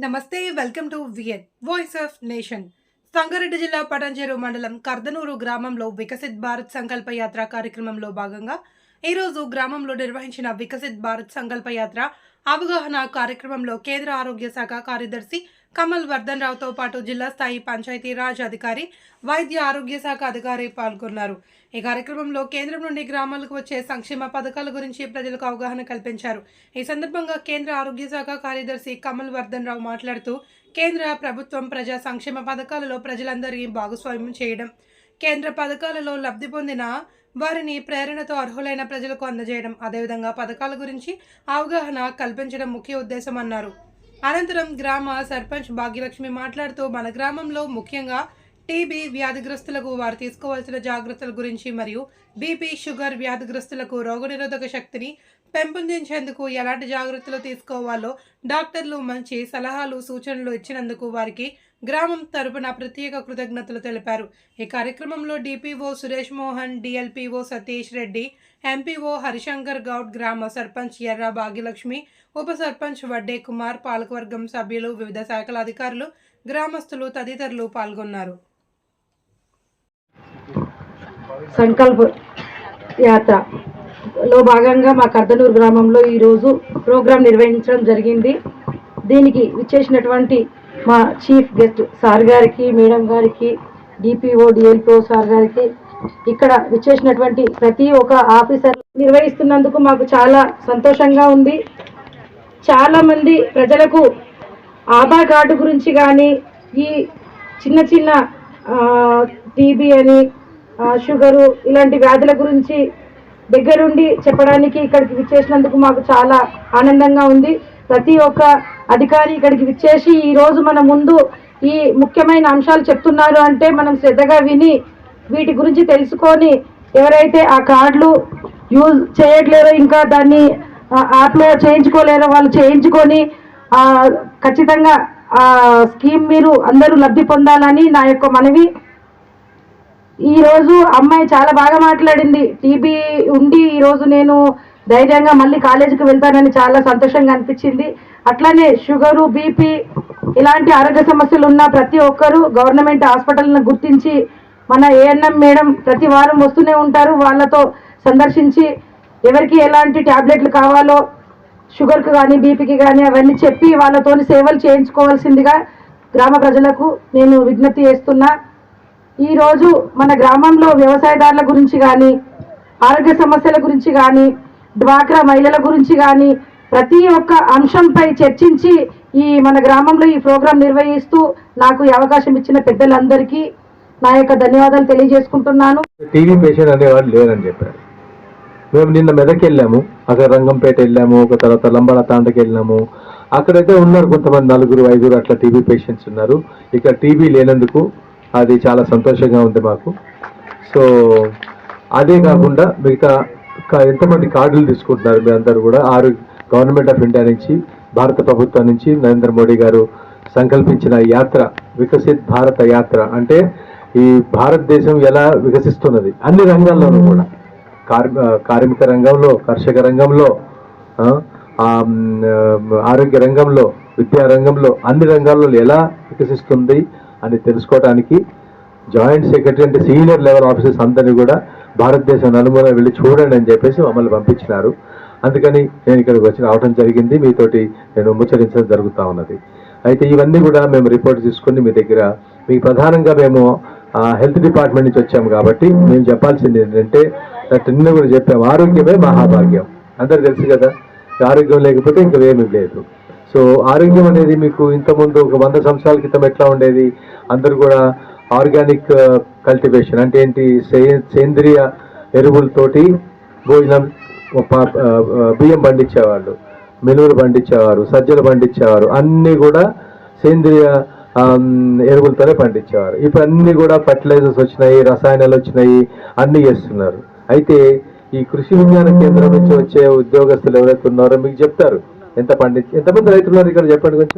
నమస్తే welcome to VN voice of nation Sangareddy జిల్లా పటంచేరు మండలం కర్దనూరు గ్రామంలో వికసిత్ భారత్ సంకల్ప యాత్ర కార్యక్రమంలో భాగంగా ఈరోజు గ్రామంలో నిర్వహించిన వికసిత్ భారత్ సంకల్ప యాత్ర అవగాహన కార్యక్రమంలో కేంద్ర ఆరోగ్య శాఖ కార్యదర్శి కమల్ వర్ధన్ రావుతో పాటు జిల్లా స్థాయి పంచాయతీరాజ్ అధికారి వైద్య ఆరోగ్య శాఖ అధికారి పాల్గొన్నారు. ఈ కార్యక్రమంలో కేంద్రం నుండి గ్రామాలకు వచ్చే సంక్షేమ పథకాల గురించి ప్రజలకు అవగాహన కల్పించారు. ఈ సందర్భంగా కేంద్ర ఆరోగ్య శాఖ కార్యదర్శి కమల్ వర్ధన్ రావు మాట్లాడుతూ కేంద్ర ప్రభుత్వం ప్రజా సంక్షేమ పథకాలలో ప్రజలందరికీ భాగస్వామ్యం చేయడం కేంద్ర పథకాలలో లబ్ధి పొందిన వారిని ప్రేరణతో అర్హులైన ప్రజలకు అందజేయడం అదేవిధంగా పథకాల గురించి అవగాహన కల్పించడం ముఖ్య ఉద్దేశం అన్నారు అనంతరం గ్రామ సర్పంచ్ భాగ్యలక్ష్మి మాట్లాడుతూ మన గ్రామంలో ముఖ్యంగా టీబీ వ్యాధిగ్రస్తులకు వారు తీసుకోవాల్సిన జాగ్రత్తల గురించి మరియు బీపీ షుగర్ వ్యాధిగ్రస్తులకు రోగనిరోధక శక్తిని పెంపొందించేందుకు ఎలాంటి జాగ్రత్తలు తీసుకోవాలో డాక్టర్లు మంచి సలహాలు సూచనలు ఇచ్చినందుకు వారికి గ్రామం తరపున ప్రత్యేక కృతజ్ఞతలు తెలిపారు. ఈ కార్యక్రమంలో DPO Suresh Mohan DLPO Satish Reddy MPO Harishankar Goud గ్రామ సర్పంచ్ ఎర్ర భాగ్యలక్ష్మి ఉప సర్పంచ్ వడ్డే కుమార్ పాలకవర్గం సభ్యులు వివిధ శాఖల అధికారులు గ్రామస్తులు తదితరులు పాల్గొన్నారు. సంకల్ప యాత్రలో భాగంగా మా కర్దనూరు గ్రామంలో ఈరోజు ప్రోగ్రాం నిర్వహించడం జరిగింది. దీనికి విచ్చేసినటువంటి మా చీఫ్ గెస్ట్ సార్ గారికి మేడం గారికి డిపిఓ డిఎల్పిఓ సార్ గారికి ఇక్కడ విచ్చేసినటువంటి ప్రతి ఒక్క ఆఫీసర్ నిర్వహిస్తున్నందుకు మాకు చాలా సంతోషంగా ఉంది. చాలామంది ప్రజలకు ఆధార్ కార్డు గురించి కానీ ఈ చిన్న చిన్న టీబీ అని షుగరు ఇలాంటి వ్యాధుల గురించి దగ్గరుండి చెప్పడానికి ఇక్కడికి విచ్చేసినందుకు మాకు చాలా ఆనందంగా ఉంది. ప్రతి ఒక్క అధికారి ఇక్కడికి విచ్చేసి ఈరోజు మన ముందు ఈ ముఖ్యమైన అంశాలు చెప్తున్నారు అంటే మనం శ్రద్ధగా విని వీటి గురించి తెలుసుకొని ఎవరైతే ఆ కార్డులు యూజ్ చేయట్లేరో ఇంకా దాన్ని యాప్లో చేయించుకోలేరో వాళ్ళు చేయించుకొని ఖచ్చితంగా ఆ స్కీమ్ మీరు అందరూ లబ్ధి పొందాలని నా యొక్క మనవి. ఈరోజు అమ్మాయి చాలా బాగా మాట్లాడింది. టీబీ ఉండి ఈరోజు నేను ధైర్యంగా మళ్ళీ కాలేజీకి వెళ్తానని చాలా సంతోషంగా అనిపించింది. అట్లానే షుగరు బీపీ ఇలాంటి ఆరోగ్య సమస్యలు ఉన్న ప్రతి ఒక్కరూ గవర్నమెంట్ హాస్పిటల్ని గుర్తించి మన ఏఎన్ఎం మేడం ప్రతి వారం వస్తూనే ఉంటారు. వాళ్ళతో సందర్శించి ఎవరికి ఎలాంటి ట్యాబ్లెట్లు కావాలో షుగర్కి కానీ బీపీకి కానీ అవన్నీ చెప్పి వాళ్ళతోని సేవలు చేయించుకోవాల్సిందిగా గ్రామ ప్రజలకు నేను విజ్ఞప్తి చేస్తున్నా. ఈరోజు మన గ్రామంలో వ్యవసాయదారుల గురించి కానీ ఆరోగ్య సమస్యల గురించి కానీ డ్వాక్రా మహిళల గురించి కానీ ప్రతి ఒక్క అంశంపై చర్చించి ఈ మన గ్రామంలో ఈ ప్రోగ్రాం నిర్వహిస్తూ నాకు ఈ అవకాశం ఇచ్చిన పెద్దలందరికీ నా యొక్క ధన్యవాదాలు తెలియజేసుకుంటున్నాను. టీవీ పేషెంట్ అనేవాడు లేరని చెప్పారు. మేము నిన్న మెదక్ వెళ్ళాము అక్కడ రంగంపేట వెళ్ళాము ఒక తర్వాత లంబాడ తాండకి వెళ్ళాము. అక్కడైతే ఉన్నారు కొంతమంది నలుగురు ఐదుగురు అట్లా టీబీ పేషెంట్స్ ఉన్నారు. ఇక్కడ టీబీ లేనందుకు అది చాలా సంతోషంగా ఉంది మాకు. సో అదే కాకుండా మిగతా ఎంతమంది కార్డులు తీసుకుంటున్నారు మీ అందరూ కూడా ఆరు గవర్నమెంట్ ఆఫ్ ఇండియా నుంచి భారత ప్రభుత్వం నుంచి నరేంద్ర మోడీ గారు సంకల్పించిన యాత్ర వికసిత్ భారత యాత్ర అంటే ఈ భారతదేశం ఎలా వికసిస్తున్నది? అన్ని రంగాల్లోనూ కూడా. కార్మి కార్మిక రంగంలో కర్షక రంగంలో ఆరోగ్య రంగంలో విద్యా రంగంలో అన్ని రంగాల్లో ఎలా వికసిస్తుంది? అని తెలుసుకోవడానికి జాయింట్ సెక్రటరీ అంటే సీనియర్ లెవెల్ ఆఫీసర్స్ అందరినీ కూడా భారతదేశం నలుమూల వెళ్ళి చూడండి అని చెప్పేసి మమ్మల్ని పంపించినారు. అందుకని నేను ఇక్కడికి వచ్చి రావడం జరిగింది. మీతోటి నేను ముచ్చరించడం జరుగుతూ ఉన్నది. అయితే ఇవన్నీ కూడా మేము రిపోర్ట్ తీసుకుని మీ దగ్గర మీకు ప్రధానంగా మేము హెల్త్ డిపార్ట్మెంట్ నుంచి వచ్చాము కాబట్టి మేము చెప్పాల్సింది ఏంటంటే డాక్టర్ నిన్న కూడా చెప్పాము ఆరోగ్యమే మహాభాగ్యం. అందరు తెలుసు కదా ఆరోగ్యం లేకపోతే ఇంకా ఏమీ లేదు. సో ఆరోగ్యం అనేది మీకు ఇంతకుముందు ఒక వంద సంవత్సరాల క్రితం ఎట్లా ఉండేది? అందరూ కూడా ఆర్గానిక్ కల్టివేషన్ అంటే ఏంటి? సే- సేంద్రియ ఎరువులతోటి భోజనం బియ్యం పండించేవాళ్ళు మినువులు పండించేవారు సజ్జలు పండించేవారు అన్నీ కూడా సేంద్రియ ఎరువులతోనే పండించేవారు. ఇప్పుడు అన్నీ కూడా ఫర్టిలైజర్స్ వచ్చినాయి రసాయనాలు వచ్చినాయి అన్నీ చేస్తున్నారు. అయితే ఈ కృషి విజ్ఞాన కేంద్రం నుంచి వచ్చే ఉద్యోగస్తులు ఎవరైతే ఉన్నారో మీకు చెప్తారు. ఎంత పండించి ఎంతమంది రైతులు ఉన్నారు ఇక్కడ? చెప్పండి కొంచెం.